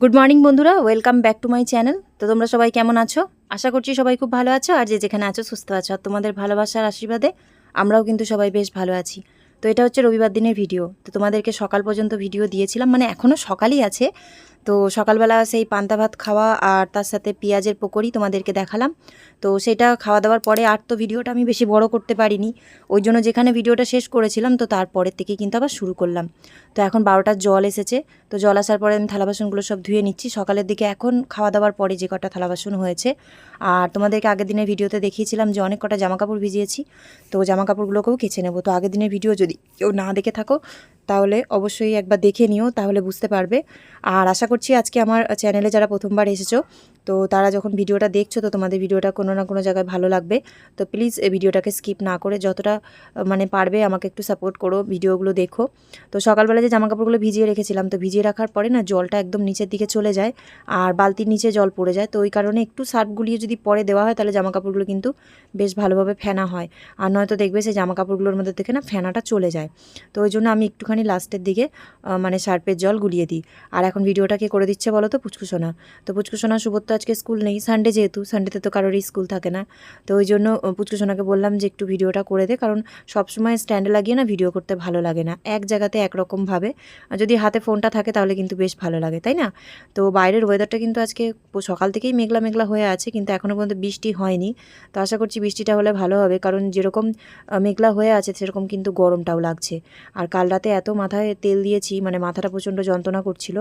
Good morning বন্ধুরা। Welcome back to my channel তো তোমরা সবাই কেমন আছো? আশা করছি সবাই খুব ভালো আছো। আর যে যেখানে আছো, সুস্থ আছো। আর তোমাদের ভালোবাসার আশীর্বাদে আমরাও কিন্তু সবাই বেশ ভালো আছি। তো এটা হচ্ছে রবিবার দিনের ভিডিও। তো তোমাদেরকে সকাল পর্যন্ত ভিডিও দিয়েছিলাম। মানে এখনও সকালই আছে। তো সকালবেলা সেই পান্তা ভাত খাওয়া আর তার সাথে পেঁয়াজের পকোড়ি তোমাদেরকে দেখালাম। তো সেটা খাওয়া দাওয়ার পরে আর তো ভিডিওটা আমি বেশি বড় করতে পারিনি। ওই জন্য যেখানে ভিডিওটা শেষ করেছিলাম, তো তারপরের থেকে কিন্তু আবার শুরু করলাম। তো এখন বারোটার জল এসেছে। তো জল আসার পরে আমি থালা বাসনগুলো সব ধুয়ে নিচ্ছি। সকালের দিকে এখন খাওয়া দাওয়ার পরে যে কটা থালা বাসন হয়েছে। আর তোমাদেরকে আগের দিনের ভিডিওতে দেখিয়েছিলাম যে অনেক কটা জামা কাপড় ভিজিয়েছি। তো জামা কাপড়গুলোকেও কেচে নেব। তো আগের দিনের ভিডিও যদি কেউ না দেখে থাকো, তাহলে অবশ্যই একবার দেখে নিও, তাহলে বুঝতে পারবে। আর আশা করছি আজকে আমার চ্যানেলে যারা প্রথমবার এসেছ, তো তারা যখন ভিডিওটা দেখছ, তো তোমাদের ভিডিওটা কোনো না কোনো জায়গায় ভালো লাগবে। তো প্লিজ এই ভিডিওটাকে স্কিপ না করে যতটা মানে পারবে আমাকে একটু সাপোর্ট করো, ভিডিওগুলো দেখো। তো সকালবেলা যে জামা কাপড়গুলো ভিজিয়ে রেখেছিলাম, তো ভিজিয়ে রাখার পরে না জলটা একদম নিচের দিকে চলে যায়, আর বালতির নিচে জল পড়ে যায়। তো ওই কারণে একটু সার্ফ গুলিয়ে যদি পরে দেওয়া হয়, তাহলে জামা কাপড়গুলো কিন্তু বেশ ভালোভাবে ফেনা হয়। আর নয়তো দেখবে সেই জামা কাপড়গুলোর মধ্যে থেকে না ফেনাটা চলে যায়। তো ওই জন্য আমি একটুখানি লাস্টের দিকে মানে সার্ফের জল গুলিয়ে দিই। আর এখন ভিডিওটা কে করে দিচ্ছে বলো তো? পুচকুসোনা তো পুচকুসোনা শুভর তো আজকে স্কুল নেই সানডে যেহেতু সানডেতে তো কারোরই স্কুল থাকে না। তো ওই জন্য পুচকুসোনাকে বললাম যে একটু ভিডিওটা করে দে, কারণ সবসময় স্ট্যান্ডে লাগিয়ে না ভিডিও করতে ভালো লাগে না। এক জায়গাতে একরকমভাবে যদি হাতে ফোনটা থাকে তাহলে কিন্তু বেশ ভালো লাগে, তাই না? তো বাইরের ওয়েদারটা কিন্তু আজকে সকাল থেকেই মেঘলা মেঘলা হয়ে আছে, কিন্তু এখনও পর্যন্ত বৃষ্টি হয়নি। তো আশা করছি বৃষ্টিটা হলে ভালো হবে, কারণ যেরকম মেঘলা হয়ে আছে সেরকম কিন্তু গরমটাও লাগছে। আর কাল রাতে এত মাথায় তেল দিয়েছি মানে মাথাটা প্রচণ্ড যন্ত্রণা করছিল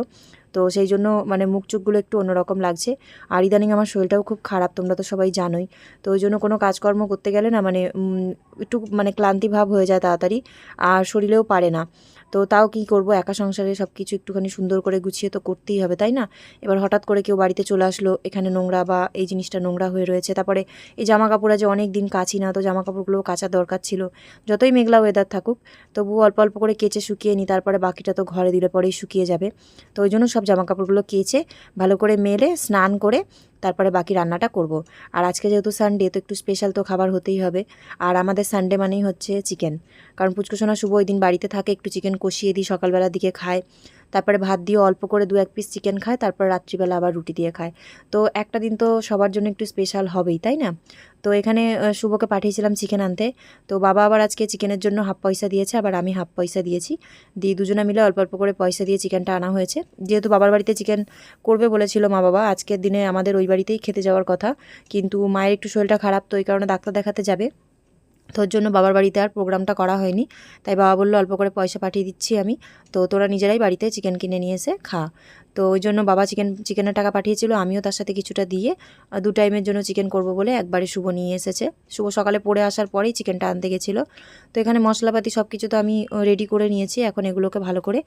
তো সেই জন্য মানে মুখ চোখগুলো একটু অন্যরকম লাগছে। আর ইদানিং আমার শরীরটাও খুব খারাপ, তোমরা তো সবাই জানোই। তো ওই জন্য কোনো কাজকর্ম করতে গেলে না মানে একটু মানে ক্লান্তি ভাব হয়ে যায় তাড়াতাড়ি, আর শরীরেও পারে না। তো তাও কি করব? একা সংসারে সব কিছু একটুখানি সুন্দর করে গুছিয়ে তো করতেই হবে, তাই না? এবার হঠাৎ করে কেউ বাড়িতে চলে আসলো, এখানে নোংরা বা এই জিনিসটা নোংরা হয়ে রয়েছে। তারপরে এই জামা কাপড় যে অনেক দিন কাচি না, তো জামা কাপড়গুলো কাচার দরকার ছিল। যতই মেঘলা ওয়েদার থাকুক তবু অল্প অল্প করে কেচে শুকিয়ে নিই তারপরে বাকিটা তো ঘরে দিলে পরেই শুকিয়ে যাবে। তো ওই জন্য সব জামাকাপড়গুলো কেচে ভালো করে মেলে স্নান করে তারপরে বাকি রান্নাটা করব। আর আজকে যেহেতু সানডে তো একটু স্পেশাল তো খাবার হতেই হবে। আর আমাদের সানডে মানেই হচ্ছে চিকেন কারণ পুচকুসোনা শুভ ওই দিন বাড়িতে থাকে, একটু চিকেন কষিয়ে দিই, সকালবেলার দিকে খায়। তারপরে ভাত দিয়ে অল্প করে দু এক পিস চিকেন খায়, তারপর রাত্রিবেলা আবার রুটি দিয়ে খায়। তো একটা দিন তো সবার জন্য একটু স্পেশাল হবেই, তাই না? তো এখানে শুভকে পাঠিয়েছিলাম চিকেন আনতে। তো বাবা আবার আজকে চিকেনের জন্য হাফ পয়সা দিয়েছে, আবার আমি হাফ পয়সা দিয়েছি। দিয়ে দুজনে মিলে অল্প অল্প করে পয়সা দিয়ে চিকেনটা আনা হয়েছে। যেহেতু বাবার বাড়িতে চিকেন করবে বলেছিল মা বাবা, আজকের দিনে আমাদের ওই বাড়িতেই খেতে যাওয়ার কথা। কিন্তু মায়ের একটু শরীরটা খারাপ, তো এই কারণে ডাক্তার দেখাতে যাবে। তো ওর জন্য বাবার বাড়িতে আর প্রোগ্রামটা করা হয়নি। তাই বাবা বলল, অল্প করে পয়সা পাঠিয়ে দিচ্ছি আমি। তো তোরা নিজেরাই বাড়িতে চিকেন কিনে নিয়ে এসে খা। তো ওই জন্য বাবা চিকেন, চিকেনের টাকা পাঠিয়েছিল, আমিও তার সাথে কিছুটা দিয়ে দু টাইমের জন্য চিকেন করব বলে একবারে শুভ নিয়ে এসেছে। শুভ সকালে পড়ে আসার পরেই চিকেনটা আনতে গেছিল। তো এখানে মশলাপাতি সব কিছু তো আমি রেডি করে নিয়েছি। এখন এগুলোকে ভালো করে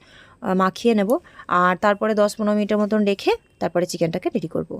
মাখিয়ে নেব। আর তারপরে দশ পনেরো মিনিটের মতন রেখে তারপরে চিকেনটাকে রেডি করব।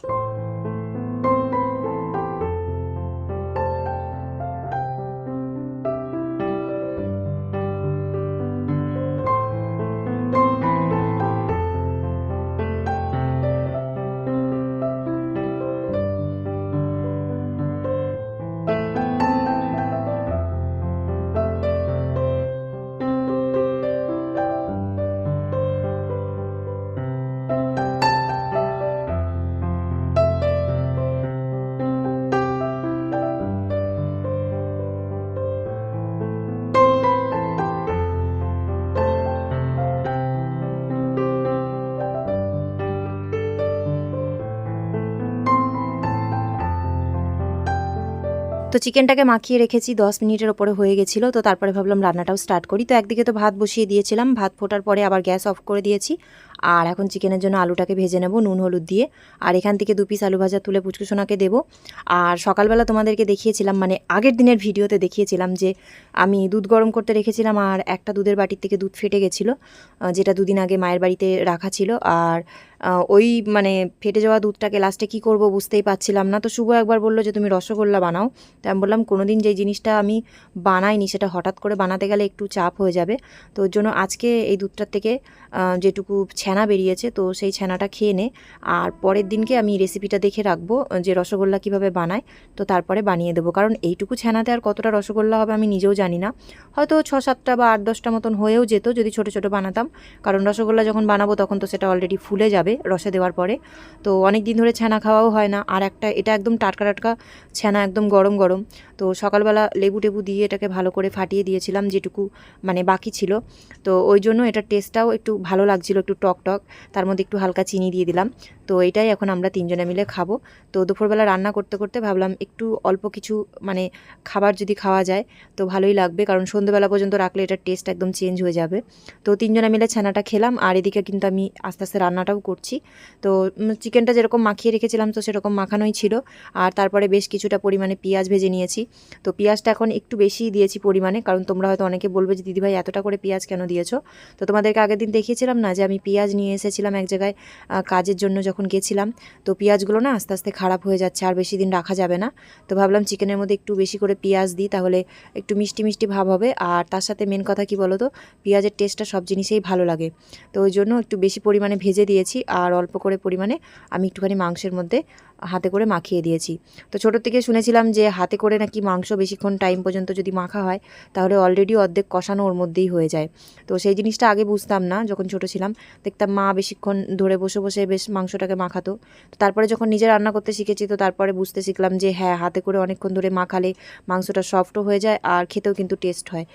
তো চিকেনটাকে মাখিয়ে রেখেছি, দশ মিনিটের ওপরে হয়ে গেছিল, তো তারপরে ভাবলাম রান্নাটাও স্টার্ট করি। তো একদিকে তো ভাত বসিয়ে দিয়েছিলাম, ভাত ফোটার পরে আবার গ্যাস অফ করে দিয়েছি। আর এখন চিকেনের জন্য আলুটাকে ভেজে নেব, নুন, হলুদ দিয়ে। আর এখান থেকে দু পিস আলু ভাজা তুলে পুচকুসোনাকে দেবো। আর সকালবেলা তোমাদেরকে দেখিয়েছিলাম মানে আগের দিনের ভিডিওতে দেখিয়েছিলাম যে আমি দুধ গরম করতে রেখেছিলাম আর একটা দুধের বাটির থেকে দুধ ফেটে গেছিল যেটা দুদিন আগে মায়ের বাড়িতে রাখা ছিল। আর ওই মানে ফেটে যাওয়া দুধটাকে লাস্টে কী করব বুঝতেই পারছিলাম না। তো শুভ একবার বলল যে, তুমি রসগোল্লা বানাও। তো আমি বললাম কোনো দিন যেই জিনিসটা আমি বানাইনি, সেটা হঠাৎ করে বানাতে গেলে একটু চাপ হয়ে যাবে। তো ওর জন্য আজকে এই দুধটার থেকে যেটুকু ছানা বেরিয়েছে, তো সেই ছানাটা খেয়ে নে। আর পরের দিনকে আমি রেসিপিটা দেখে রাখব, যে রসগোল্লা কীভাবে বানায়, তো তারপরে বানিয়ে দেবো। কারণ এইটুকু ছানাতে আর কতটা রসগোল্লা হবে আমি নিজেও জানি না। হয়তো ছ সাতটা বা আট দশটা মতন হয়েও যেত, যদি ছোটো ছোটো বানাতাম। কারণ রসগোল্লা যখন বানাবো, তখন তো সেটা অলরেডি ফুলে যাবে। যাবে রসে দেওয়ার পরে। তো অনেক দিন ধরে ছানা খাওয়াও হয় না। আর একটা, এটা একদম টাটকা টাটকা ছানা একদম গরম গরম। তো সকালবেলা লেবু টেবু দিয়ে এটাকে ভালো করে ফাটিয়ে দিয়েছিলাম যেটুকু মানে বাকি ছিল। তো ওই জন্য এটার টেস্টটাও একটু ভালো লাগছিল, একটু টক টক। তার মধ্যে একটু হালকা চিনি দিয়ে দিলাম। তো এটাই এখন আমরা তিনজনে মিলে খাব। তো দুপুরবেলা রান্না করতে করতে ভাবলাম একটু অল্প কিছু মানে খাবার যদি খাওয়া যায় তো ভালোই লাগবে। কারণ সন্ধ্যেবেলা পর্যন্ত রাখলে এটার টেস্ট একদম চেঞ্জ হয়ে যাবে। তো তিনজনে মিলে ছানাটা খেলাম। আর এদিকে কিন্তু আমি আস্তে আস্তে রান্নাটাও করছি। তো চিকেনটা যেরকম মাখিয়ে রেখেছিলাম, তো সেরকম মাখানোই ছিল। আর তারপরে বেশ কিছুটা পরিমাণে পেঁয়াজ ভেজে নিয়েছি। তো পেঁয়াজটা এখন একটু বেশিই দিয়েছি পরিমাণে, কারণ তোমরা হয়তো অনেকে বলবে যে, দিদিভাই, এতটা করে পেঁয়াজ কেন দিয়েছ? তো তোমাদেরকে আগের দিন দেখিয়েছিলাম না যে, আমি পেঁয়াজ নিয়ে এসেছিলাম এক জায়গায় কাজের জন্য যখন গেছিলাম। তো পেঁয়াজগুলো না আস্তে আস্তে খারাপ হয়ে যাচ্ছে, আর বেশি দিন রাখা যাবে না। তো ভাবলাম চিকেনের মধ্যে একটু বেশি করে পেঁয়াজ দিই, তাহলে একটু মিষ্টি মিষ্টি ভাব হবে। আর তার সাথে মেন কথা কি বলো তো পেঁয়াজের টেস্টটা সব জিনিসেই ভালো লাগে। তো ওই জন্য একটু বেশি পরিমাণে ভেজে দিয়েছি। আর অল্প করে পরিমাণে আমি একটুখানি মাংসের মধ্যে হাতে করে মাখিয়ে দিয়েছি। তো ছোটোর থেকে শুনেছিলাম যে হাতে করে নাকি মাংস বেশিক্ষণ টাইম পর্যন্ত যদি মাখা হয়, তাহলে অলরেডি অর্ধেক কষানো ওর মধ্যেই হয়ে যায়। তো সেই জিনিসটা আগে বুঝতাম না যখন ছোট ছিলাম। দেখতাম মা বেশিক্ষণ ধরে বসে বসে বেশ মাংসটাকে মাখাতো। তো তারপরে যখন নিজে রান্না করতে শিখেছি, তো তারপরে বুঝতে শিখলাম যে হ্যাঁ হাতে করে অনেকক্ষণ ধরে মাখালে মাংসটা সফটও হয়ে যায় আর খেতেও কিন্তু টেস্ট হয়।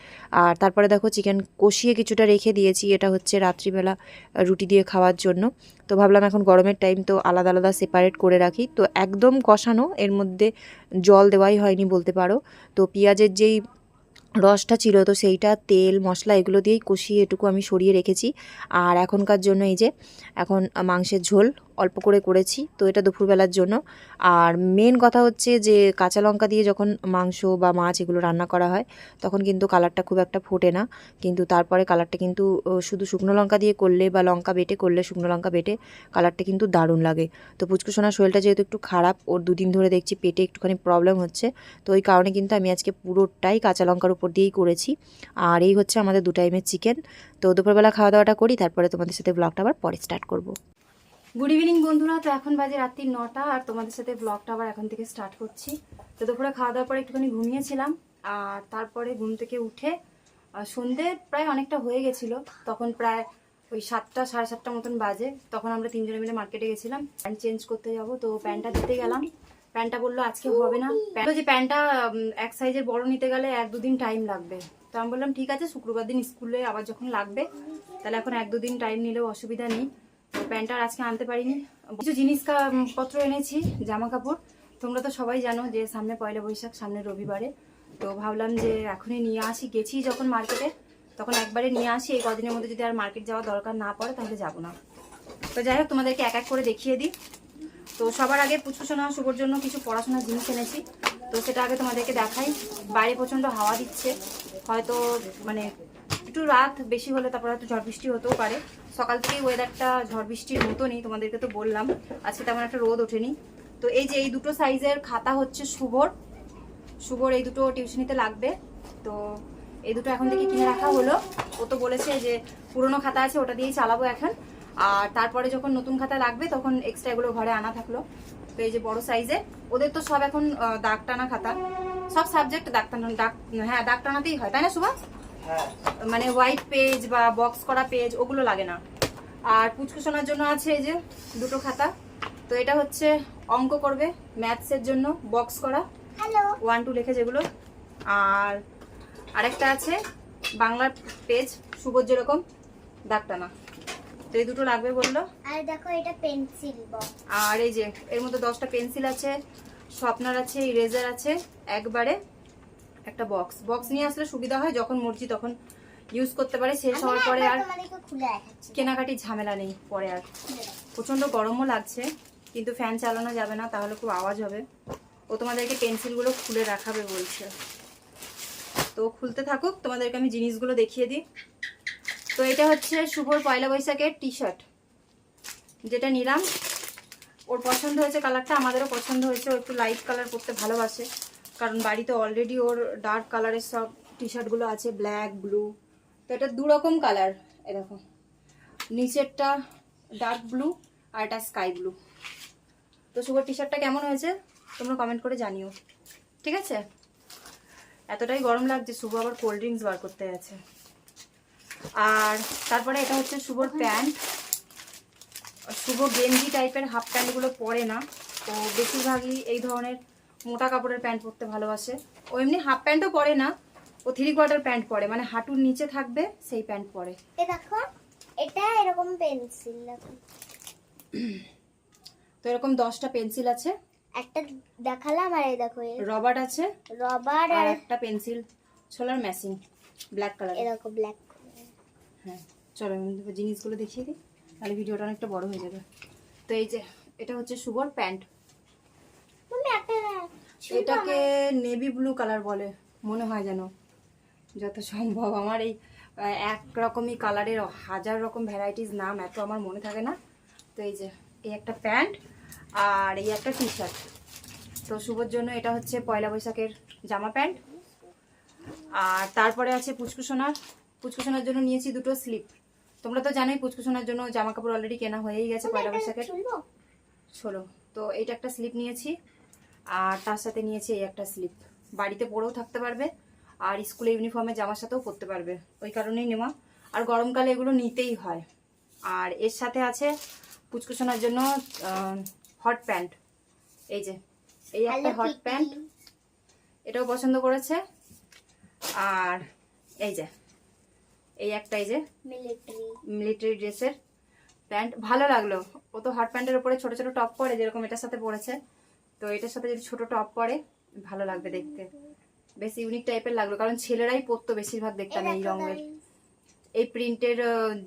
আর তারপরে দেখো চিকেন কষিয়ে কিছুটা রেখে দিয়েছি, এটা হচ্ছে রাত্রিবেলা রুটি দিয়ে খাওয়ার জন্য। তো ভাবলাম এখন গরমের টাইম তো আলাদা আলাদা সেপারেট করে রাখি। তো একদম কষানো, এর মধ্যে জল দেওয়াই হয়নি বলতে পারো। তো পেঁয়াজের যেই রসটা ছিল, তো সেইটা, তেল, মশলা এগুলো দিয়েই কষিয়ে এটুকু আমি সরিয়ে রেখেছি। আর এখনকার জন্য এই যে, এখন মাংসের ঝোল অল্প করে করেছি, তো এটা দুপুরবেলার জন্য। আর মেন কথা হচ্ছে যে, কাঁচা লঙ্কা দিয়ে যখন মাংস বা মাছ এগুলো রান্না করা হয়, তখন কিন্তু কালারটা খুব একটা ফোটে না। কিন্তু তারপরে কালারটা কিন্তু শুধু শুকনো লঙ্কা দিয়ে করলে বা লঙ্কা বেটে করলে শুকনো লঙ্কা বেটে কালারটা কিন্তু দারুণ লাগে। তো পুচকুসোনার শরীরটা যেহেতু একটু খারাপ, ওর দুদিন ধরে দেখছি পেটে একটুখানি প্রবলেম হচ্ছে। তো ওই কারণে কিন্তু আমি আজকে পুরোটাই কাঁচা লঙ্কার উপর দিয়েই করেছি। আর এই হচ্ছে আমাদের দু টাইমের চিকেন তো দুপুরবেলা খাওয়া দাওয়াটা করি, তারপরে তোমাদের সাথে ব্লগটা আবার পরে স্টার্ট করব। গুড ইভিনিং বন্ধুরা। তো এখন বাজে রাত্রি নটা, আর তোমাদের সাথে ব্লগটা আবার এখন থেকে স্টার্ট করছি। তো দুপুরে খাওয়া দাওয়ার পরে একটুখানি ঘুমিয়েছিলাম, আর তারপরে ঘুম থেকে উঠে সন্ধে প্রায় অনেকটা হয়ে গেছিল। তখন প্রায় ওই সাতটা, সাড়ে সাতটা মতন বাজে। তখন আমরা তিনজনে মিলে মার্কেটে গেছিলাম প্যান্ট চেঞ্জ করতে যাব। তো প্যান্টটা দিতে গেলাম। প্যান্টটা বলল, আজকে হবে না। প্যান্ট যে প্যান্টটা এক সাইজের বড় নিতে গেলে এক দুদিন টাইম লাগবে। তো আমি বললাম, ঠিক আছে, শুক্রবার দিন স্কুলে আবার যখন লাগবে, তাহলে এখন এক দুদিন টাইম নিলেও অসুবিধা নেই। তো প্যান্টটা আর আজকে আনতে পারিনি। কিছু জিনিস পত্র এনেছি, জামা কাপড়। তোমরা তো সবাই জানো যে সামনে পয়লা বৈশাখ, সামনে রবিবারে। তো ভাবলাম যে এখনই নিয়ে আসি। গেছি যখন মার্কেটে, তখন একবারে নিয়ে আসি। এই কদিনের মধ্যে যদি আর মার্কেট যাওয়া দরকার না পড়ে, তাহলে যাব না। তো যাই হোক, তোমাদেরকে এক এক করে দেখিয়ে দিই। তো সবার আগে পুচকুসোনা শুভর জন্য কিছু পড়াশোনার জিনিস এনেছি। তো সেটা আগে তোমাদেরকে দেখাই। বাইরে প্রচণ্ড হাওয়া দিচ্ছে। হয়তো মানে একটু রাত, বেশি হলে তারপর হয়তো ঝড় বৃষ্টি হতেও পারে। সকাল থেকেই ওয়েদারটা ঝড় বৃষ্টির মতনই, তোমাদেরকে তো বললাম। আজকে তেমন একটা রোদ ওঠেনি। তো এই যে এই দুটো সাইজের খাতা হচ্ছে শুভর। শুভর এই দুটো টিউশনিতে লাগবে। তো এই দুটো এখন থেকে কিনে রাখা হলো। ও তো বলেছে যে পুরনো খাতা আছে, ওটা দিয়েই চালাবো এখন। আর তারপরে যখন নতুন খাতা লাগবে, তখন এক্সট্রা এগুলো ঘরে আনা থাকল। তো এই যে বড় সাইজে ওদের তো সব এখন দাগ টানা খাতা। সব সাবজেক্ট দাগ টানা, দাগ হ্যাঁ দাগ টানাতেই হয়। তাই না সুভাষ মানে হোয়াইট পেজ বা বক্স করা পেজ ওগুলো লাগে না। আর পুচকুশোনার জন্য আছে এই যে দুটো খাতা। তো এটা হচ্ছে অঙ্ক করবে ম্যাথসের জন্য বক্স করা। ওয়ান টু লিখে যেগুলো। আর আরেকটা আছে বাংলার পেজ সুবোধ যেরকম দাগ টানা তো এই দুটো লাগবে বলল। আর দেখো এটা পেন্সিল বক্স আর এই যে এর মধ্যে দশটা পেন্সিল আছে স্বপ্নার আছে ইরেজার আছে একবারে একটা বক্স বক্স নিয়ে আসলে সুবিধা হয় যখন মর্জি তখন ইউজ করতে পারে। শেষ হওয়ার পরে আর তোমাদেরকে খুলে দেখাচ্ছি। কেনাকাটি ঝামেলা নেই পরে আর। প্রচণ্ড গরমও লাগছে কিন্তু ফ্যান চালানো যাবে না তাহলে খুব আওয়াজ হবে। ও তোমাদেরকে পেন্সিলগুলো খুলে রাখাবে বলছে। তো খুলতে থাকুক তোমাদেরকে আমি জিনিসগুলো দেখিয়ে দিই। তো এটা হচ্ছে শুভর পয়লা বৈশাখের টি শার্ট যেটা নিলাম ওর পছন্দ হয়েছে কালারটা আমাদেরও পছন্দ হয়েছে ও একটু লাইট কালার পরতে ভালোবাসে। কারণ বাড়িতে অলরেডি ওর ডার্ক কালারের সব টি শার্টগুলো আছে ব্ল্যাক ব্লু তো এটা দু রকম কালার এরকম নিচেরটা ডার্ক ব্লু আর এটা স্কাই ব্লু তো শুভর টি শার্টটা কেমন হয়েছে? তোমরা কমেন্ট করে জানিও। ঠিক আছে? এতটাই গরম লাগছে শুভ আবার কোল্ড ড্রিঙ্কস বার করতে আছে আর তারপরে এটা হচ্ছে শুভর প্যান্ট শুভ গেঞ্জি টাইপের হাফ প্যান্টগুলো পরে না। তো বেশিরভাগই এই ধরনের মোটা কাপড়ের প্যান্ট পরতে ভালোবাসে। ও এমনি হাফ প্যান্টও পরে না ও থ্রি কোয়ার্টার প্যান্ট পরে মানে হাঁটুর নিচে থাকবে সেই প্যান্ট পরে। এ দেখো এটা এরকম পেন্সিল তো এরকম দশটা পেন্সিল আছে। একটা দেখালাম আর এই দেখো এর। রবার আছে। রবার আর একটা পেন্সিল ছোলার ম্যাচিং ব্ল্যাক কালার এরকম ব্ল্যাক হ্যাঁ চলো জিনিসগুলো দেখিয়ে দিই তাহলে ভিডিওটা অনেকটা বড় হয়ে যাবে। তো এই যে এটা হচ্ছে শুভর প্যান্ট। এটাকে নেভি ব্লু কালার বলে মনে হয় যেন। যত সম্ভব আমার এই এক রকমই কালারের হাজার রকম ভ্যারাইটিস নাম এত আমার মনে থাকে না। তো এই যে এই একটা প্যান্ট আর এই একটা টি শার্ট তো শুভর জন্য এটা হচ্ছে পয়লা বৈশাখের জামা প্যান্ট। আর তারপরে আছে পুচকুসোনার পুচকুসোনার জন্য নিয়েছি দুটো স্লিপ তোমরা তো জানোই পুচকুসোনার জন্য জামা কাপড় অলরেডি কেনা হয়েই গেছে পয়লা বৈশাখের। ষোলো। তো এইটা একটা স্লিপ নিয়েছি। আর তার সাথে নিয়েছি এই একটা স্লিপ বাড়িতে পরেও থাকতে পারবে আর স্কুলে ইউনিফর্মে জামার সাথেও পরতে পারবে। ওই কারণেই নেওয়া। আর গরমকালে এগুলো নিতেই হয়। আর এর সাথে আছে পুচকুচোনার জন্য হট প্যান্ট এই যে এই একটা হট প্যান্ট এটাও পছন্দ করেছে। আর এই যে এই একটা এই যে মিলিটারি মিলিটারি ড্রেসের প্যান্ট ভালো লাগল। ও তো হট প্যান্টের উপরে ছোট ছোট টপ পরে যেরকম এটার সাথে পরেছে। তো এটার সাথে যদি ছোট টপ পরে ভালো লাগবে দেখতে। বেশ ইউনিক টাইপের লাগল কারণ ছেলেরাই পরতো বেশিরভাগ দেখতাম এই রঙের। এই প্রিন্টের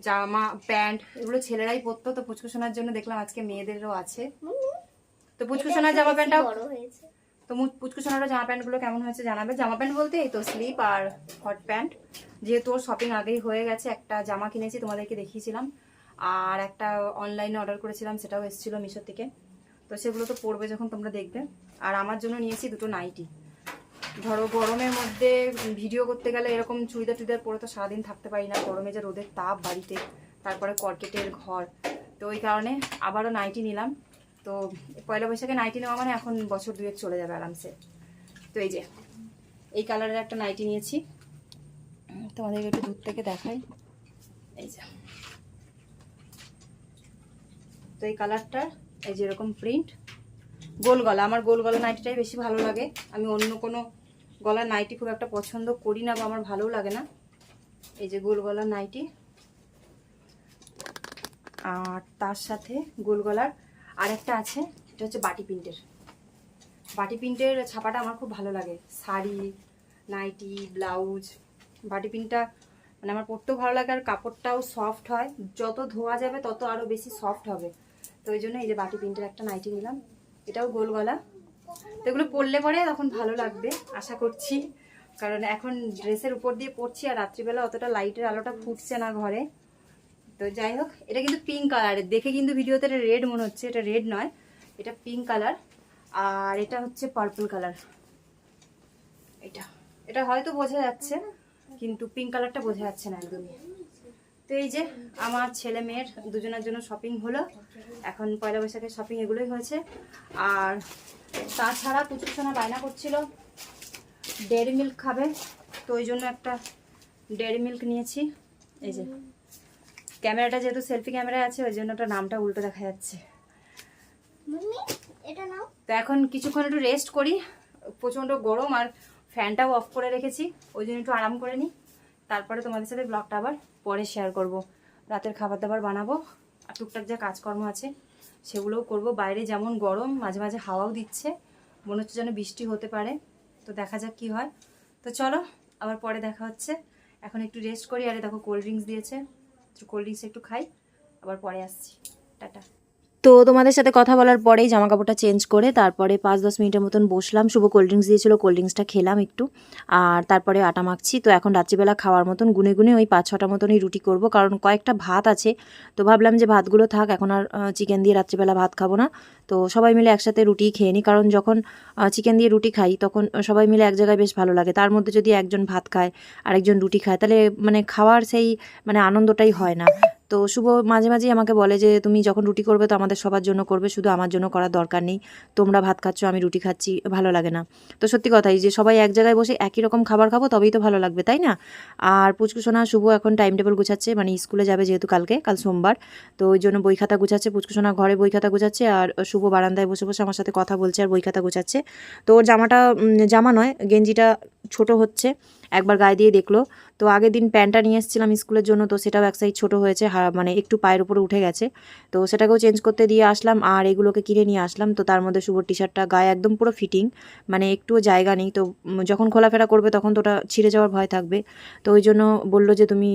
জামা প্যান্ট এগুলো ছেলেরাই পরতো তো পুচকুসোনার জন্য দেখলাম আজকে মেয়েদেরও আছে। তো পুচকুসোনার জামা প্যান্টটা তো পুচকুসোনারও জামা প্যান্টগুলো কেমন হয়েছে জানাবে? জামা প্যান্ট বলতে এই তো স্লিপ আর হট প্যান্ট যেহেতু ওর শপিং আগেই হয়ে গেছে একটা জামা কিনেছি তোমাদেরকে দেখিয়েছিলাম। আর একটা অনলাইনে অর্ডার করেছিলাম সেটাও এসেছিল মিশো থেকে। তো সেগুলো তো পড়বে যখন তোমরা দেখবে। আর আমার জন্য নিয়েছি দুটো নাইটি। ধরো গরমের মধ্যে ভিডিও করতে গেলে এরকম চুড়িদার টুড়িদার পরে তো সারাদিন থাকতে পারি না। গরমে যে রোদের তাপ বাড়িতে তারপরে কর্কেটের ঘর। তো ওই কারণে আবারও নাইটি নিলাম। তো পয়লা বৈশাখে নাইটি নেওয়া মানে এখন বছর দুয়েক চলে যাবে আরামসে। তো এই যে এই কালারের একটা নাইটি নিয়েছি। উম, তোমাদেরকে একটু দূর থেকে দেখাই। এই যে। তো এই কালারটার এই যে এরকম প্রিন্ট গোল গলা, আমার গোল গলা নাইটিটাই বেশি ভালো লাগে। আমি অন্য কোনো গলার নাইটি খুব একটা পছন্দ করি না বা আমার ভালোও লাগে না। এই যে গোল গলার নাইটি। আর তার সাথে গোল গলার আর একটা আছে, এটা হচ্ছে বাটি প্রিন্টের। বাটি প্রিন্টের ছাপাটা আমার খুব ভালো লাগে। Sari, nighty, blouse. বাটি প্রিন্টটা মানে আমার পরতেও ভালো লাগে আর কাপড়টাও সফট হয়। যত ধোয়া যাবে তত আরও বেশি সফট হবে। তো ওই জন্য এই যে বাটি প্রিন্টের একটা নাইটি নিলাম। এটাও গোল গলা। তো এগুলো পরলে পরে তখন ভালো লাগবে, আশা করছি। কারণ এখন ড্রেসের উপর দিয়ে পরছি আর রাত্রিবেলা অতটা লাইটের আলোটা ফুটছে না ঘরে। তো যাই হোক, এটা কিন্তু পিঙ্ক কালারের দেখে কিন্তু ভিডিওতে এটা রেড মনে হচ্ছে। এটা রেড নয়, এটা পিঙ্ক কালার আর এটা হচ্ছে পার্পল কালার এটা। এটা হয়তো বোঝা যাচ্ছে, কিন্তু পিঙ্ক কালারটা বোঝা যাচ্ছে না একদমই। তো এই যে আমার ছেলে মেয়ের দুজনের জন্য শপিং হলো। এখন পয়লা বৈশাখের শপিং এগুলোই হয়েছে। আর তাছাড়া প্রচুর সোনা বায়না করছিল। ডেয়ারি মিল্ক খাবে। তো ওই জন্য একটা ডেয়ারি মিল্ক নিয়েছি। এই যে ক্যামেরাটা যেহেতু সেলফি ক্যামেরা আছে ওই জন্য ওটা নামটা উল্টো দেখা যাচ্ছে। তো এখন কিছুক্ষণ একটু রেস্ট করি। প্রচণ্ড গরম আর ফ্যানটাও অফ করে রেখেছি। ওই জন্য একটু আরাম করে নিই। তারপরে তোমাদের সাথে ব্লগটা আবার পরে শেয়ার করব। রাতের খাবার দাবার বানাবো, আর টুকটাক যা কাজকর্ম আছে সেগুলোও করব। বাইরে যেমন গরম, মাঝে মাঝে হাওয়াও দিচ্ছে, মনে হচ্ছে যেন বৃষ্টি হতে পারে। তো দেখা যাক কি হয়। তো চলো, আবার পরে দেখা হচ্ছে। এখন একটু রেস্ট করি। আরে দেখো কোল্ড ড্রিঙ্কস দিয়েছে। কোল্ড ড্রিঙ্কস একটু খাই। আবার পরে আসছি। টাটা। তো তোমাদের সাথে কথা বলার পরেই জামা কাপড়টা চেঞ্জ করে তারপরে পাঁচ দশ মিনিটের মতন বসলাম। শুভ কোল্ড ড্রিঙ্কস দিয়েছিল, কোল্ড ড্রিঙ্কসটা খেলাম একটু। আর তারপরে আটা মাখছি। তো এখন রাত্রিবেলা খাওয়ার মতন গুনে গুনে ওই পাঁচ ছটা মতনই রুটি করব। কারণ কয়েকটা ভাত আছে। তো ভাবলাম যে ভাতগুলো থাক, এখন আর চিকেন দিয়ে রাত্রিবেলা ভাত খাব না। তো সবাই মিলে একসাথে রুটি খেয়ে নিই। কারণ যখন চিকেন দিয়ে রুটি খাই, তখন সবাই মিলে এক জায়গায় বেশ ভালো লাগে। তার মধ্যে যদি একজন ভাত খায়, আরেকজন রুটি খায়, তাহলে মানে খাওয়ার সেই মানে আনন্দটাই হয় না। তো শুভ মাঝে মাঝেই আমাকে বলে যে, তুমি যখন রুটি করবে তো আমাদের সবার জন্য করবে, শুধু আমার জন্য করার দরকার নেই। তোমরা ভাত খাচ্ছ, আমি রুটি খাচ্ছি, ভালো লাগে না। তো সত্যি কথাই যে, সবাই এক জায়গায় বসে একই রকম খাবার খাব, তবেই তো ভালো লাগবে, তাই না? আর পুচকুসোনা শুভ এখন টাইম টেবিল গুছাচ্ছে মানে স্কুলে যাবে যেহেতু কালকে, কাল সোমবার। তো ওই জন্য বই খাতা গুছাচ্ছে পুচকুসোনা ঘরে বই খাতা গুছাচ্ছে, আর শুভ বারান্দায় বসে বসে আমার সাথে কথা বলছে আর বই খাতা গুছাচ্ছে। তো ওর জামাটা জামা নয়, গেঞ্জিটা ছোট হচ্ছে। একবার গায়ে দিয়ে দেখল। তো আগের দিন প্যান্টটা নিয়ে এসেছিলাম স্কুলের জন্য, তো সেটাও এক সাইজ ছোটো হয়েছে মানে একটু পায়ের উপরে উঠে গেছে। তো সেটাকেও চেঞ্জ করতে দিয়ে আসলাম আর এগুলোকে কিনে নিয়ে আসলাম। তো তার মধ্যে শুভর টি শার্টটা গায়ে একদম পুরো ফিটিং মানে একটুও জায়গা নেই। তো যখন খোলাফেরা করবে তখন তো ওটা ছিঁড়ে যাওয়ার ভয় থাকবে। তো ওই জন্য বলল যে, তুমি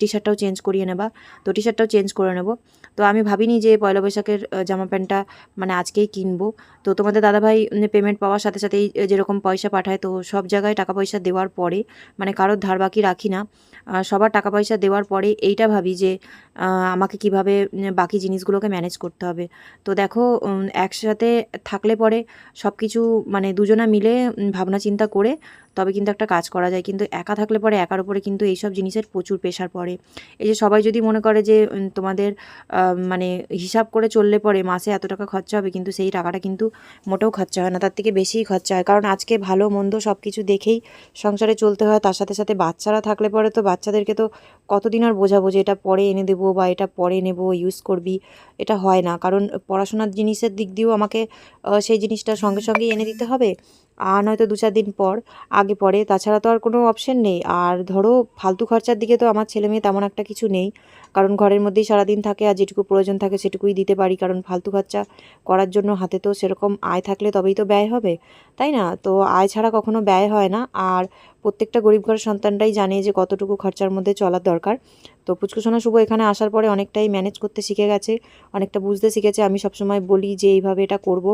টি শার্টটাও চেঞ্জ করিয়ে নেবা। তো টি শার্টটাও চেঞ্জ করে নেব। তো আমি ভাবিনি যে পয়লা বৈশাখের জামা প্যান্টটা মানে আজকেই কিনবো। তো তোমাদের দাদাভাই পেমেন্ট পাওয়ার সাথে সাথেই যেরকম পয়সা পাঠায়, তো সব জায়গায় টাকা পয়সা দেওয়ার পরে মানে কারোর ধার বাকি রাখি না। সবার টাকা পয়সা দেওয়ার পরে এইটা ভাবি যে আমাকে কীভাবে বাকি জিনিসগুলোকে ম্যানেজ করতে হবে। তো দেখো একসাথে থাকলে পরে সব কিছু মানে দুজনা মিলে ভাবনা চিন্তা করে তবে কিন্তু একটা কাজ করা যায়। কিন্তু একা থাকলে পরে একার উপরে কিন্তু এইসব জিনিসের প্রচুর প্রেশার পড়ে। এই যে সবাই যদি মনে করে যে তোমাদের মানে হিসাব করে চললে পরে মাসে এত টাকা খরচা হবে, কিন্তু সেই টাকাটা কিন্তু মোটেও খরচা হয় না। তার থেকে বেশিই খরচা হয়। কারণ আজকে ভালো, মন্দ সব কিছু দেখেই সংসারে চলতে হয়। তার সাথে সাথে বাচ্চারা থাকলে পরে তো বাচ্চাদেরকে তো কতদিন আর বোঝাবো যে, এটা পরে এনে দেবো বা এটা পরে নেব ইউজ করবি। এটা হয় না। কারণ পড়াশোনার জিনিসের দিক দিয়েও আমাকে সেই জিনিসটা সঙ্গে সঙ্গে এনে দিতে হবে। আর নয়তো দু চার দিন পর, আগে পরে। তাছাড়া তো আর কোনো অপশন নেই। আর ধরো, ফালতু খরচার দিকে তো আমার ছেলে মেয়ে তেমন একটা কিছু নেই। কারণ ঘরের মধ্যেই সারাদিন থাকে আর যেটুকু প্রয়োজন থাকে সেটুকুই দিতে পারি। কারণ ফালতু খরচা করার জন্য হাতে তো সেরকম আয় থাকলে তবেই তো ব্যয় হবে। তাই না? তো আয় ছাড়া কখনো ব্যয় হয় না। আর প্রত্যেকটা গরিব ঘরের সন্তানটাই জানে যে কতটুকু খরচার মধ্যে চলার দরকার। তো পুচকুসোনা শুভ এখানে আসার পরে অনেকটাই ম্যানেজ করতে শিখে গেছে, অনেকটা বুঝতে শিখেছে। আমি সবসময় বলি যে, এইভাবে এটা করব।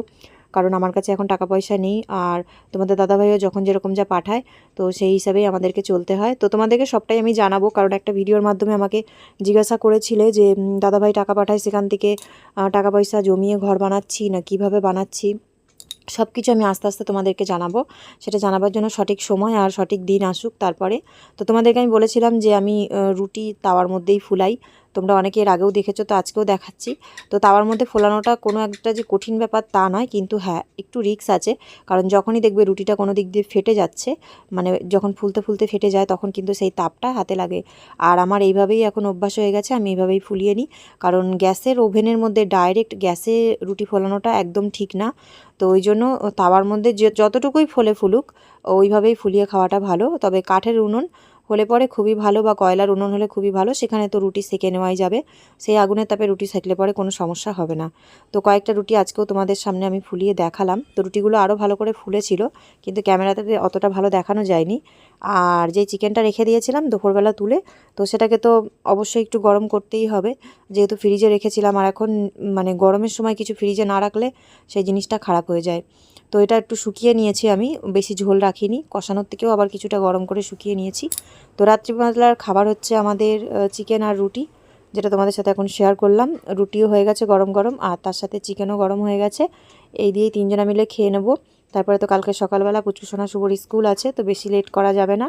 কারণ আমার কাছে এখন টাকা পয়সা নেই আর তোমাদের দাদাভাইও যখন যেরকম যা পাঠায়, তো সেই হিসাবেই আমাদেরকে চলতে হয়। তো তোমাদেরকে সবটাই আমি জানাব, কারণ একটা ভিডিওর মাধ্যমে আমাকে জিজ্ঞাসা করেছিলে যে দাদাভাই টাকা পাঠায় সেখান থেকে টাকা পয়সা জমিয়ে ঘর বানাচ্ছি না কীভাবে বানাচ্ছি সব কিছু আমি আস্তে আস্তে তোমাদেরকে জানাব। সেটা জানাবার জন্য সঠিক সময় আর সঠিক দিন আসুক তারপরে। তো তোমাদেরকে আমি বলেছিলাম যে, আমি রুটি তাওয়ার মধ্যেই ফুলাই। তোমরা অনেকে এর আগেও দেখেছ, তো আজকেও দেখাচ্ছি। তো তাওয়ার মধ্যে ফোলানোটা কোনো একটা যে কঠিন ব্যাপার তা নয়, কিন্তু হ্যাঁ একটু রিস্ক আছে। কারণ যখনই দেখবে রুটিটা কোনো দিক দিয়ে ফেটে যাচ্ছে মানে যখন ফুলতে ফুলতে ফেটে যায়, তখন কিন্তু সেই তাপটা হাতে লাগে। আর আমার এইভাবেই এখন অভ্যাস হয়ে গেছে, আমি এইভাবেই ফুলিয়ে নিই। কারণ গ্যাসের ওভেনের মধ্যে ডাইরেক্ট গ্যাসে রুটি ফোলানোটা একদম ঠিক না। তো ওই জন্য তাওয়ার মধ্যে যতটুকুই ফোলে ফুলুক, ওইভাবেই ফুলিয়ে খাওয়াটা ভালো। তবে কাঠের উনুন হলে পরে খুবই ভালো বা কয়লার উনুন হলে খুবই ভালো, সেখানে তো রুটি সেকে নেওয়াই যাবে। সেই আগুনের তাপে রুটি সেকলে পরে কোনো সমস্যা হবে না। তো কয়েকটা রুটি আজকেও তোমাদের সামনে আমি ফুলিয়ে দেখালাম। তো রুটিগুলো আরও ভালো করে ফুলেছিল, কিন্তু ক্যামেরাতে অতটা ভালো দেখানো যায়নি। আর যে চিকেনটা রেখে দিয়েছিলাম দুপুরবেলা তুলে, তো সেটাকে তো অবশ্যই একটু গরম করতেই হবে। যেহেতু ফ্রিজে রেখেছিলাম আর এখন মানে গরমের সময় কিছু ফ্রিজে না রাখলে সেই জিনিসটা খারাপ হয়ে যায়। তো এটা একটু শুকিয়ে নিয়েছি আমি, বেশি ঝোল রাখিনি। কষানোর থেকেও আবার কিছুটা গরম করে শুকিয়ে নিয়েছি। তো রাত্রিবেলার খাবার হচ্ছে আমাদের চিকেন আর রুটি, যেটা তোমাদের সাথে এখন শেয়ার করলাম। রুটিও হয়ে গেছে গরম গরম, আর তার সাথে চিকেনও গরম হয়ে গেছে। এই দিয়েই তিনজনা মিলে খেয়ে নেব। তারপরে তো কালকে সকালবেলা পুচকুসোনা শুভর স্কুল আছে, তো বেশি লেট করা যাবে না।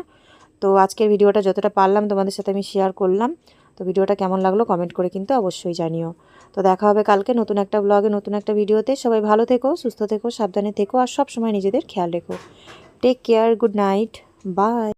তো আজকের ভিডিওটা যতটা পারলাম তোমাদের সাথে আমি শেয়ার করলাম। তো ভিডিওটা কেমন লাগল কমেন্ট করে কিন্তু অবশ্যই জানিও। তো দেখা হবে কালকে নতুন একটা ব্লগে নতুন একটা ভিডিওতে। সবাই ভালো থেকো, সুস্থ থেকো, সাবধানে থেকো, আর সব সময় নিজেদের খেয়াল রেখো। Take care good night bye